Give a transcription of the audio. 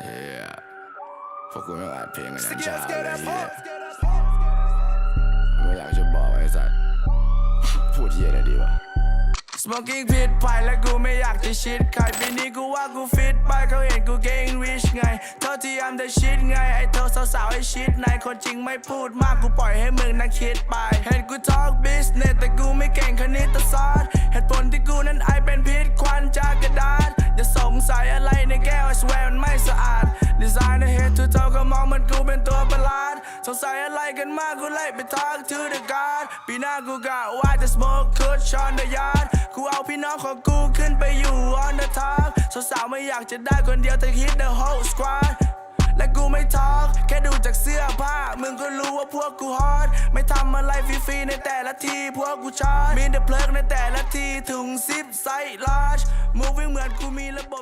เฮียพวกกูไม่อัดเพลงกันยันเช้าเลยเฮียไม่อยากจะบอกไอ้สัตว์พูดเฮียอะไรดีวะ Smoking ผิดไปและกูไม่อยากจะชิดใครปีนี้กูว่ากูฟิตไปเขาเห็นกู getting rich ไงเท่าที่ I'm the shit ไงไอ้เธอสาวๆไอ้ชิดในคนจริงไม่พูดมากกูปล่อยให้มึงนั่งคิดไป เห็นกู talk business แต่กูไม่เก่งคณิตศาสตร์เหตุผลที่กู สงสัยอะไรในแก้ว I swear มันไม่สะอาด Designer head to toe ก็มองมันกูเป็นตัวประหลาด สงสัยอะไรกันมากกูไล่ไปทาง to the god ปีหน้ากูกะว่าจะ smoke kush on the yard กูเอาพี่น้องของกูขึ้นไปอยู่ on the top สาวๆไม่อยากจะได้คนเดียวแต่ hit the whole squad และกูไม่ทอกแค่ดูจากเสื้อผ้า มึงก็รู้ว่าพวกกูฮอต ไม่ทำอะไรฟรีๆในแต่ละที พวกกูชาร์จมีเดอะเพลิงในแต่ละทีถุงซิปไซส์ large moving เหมือนกูมีระบบ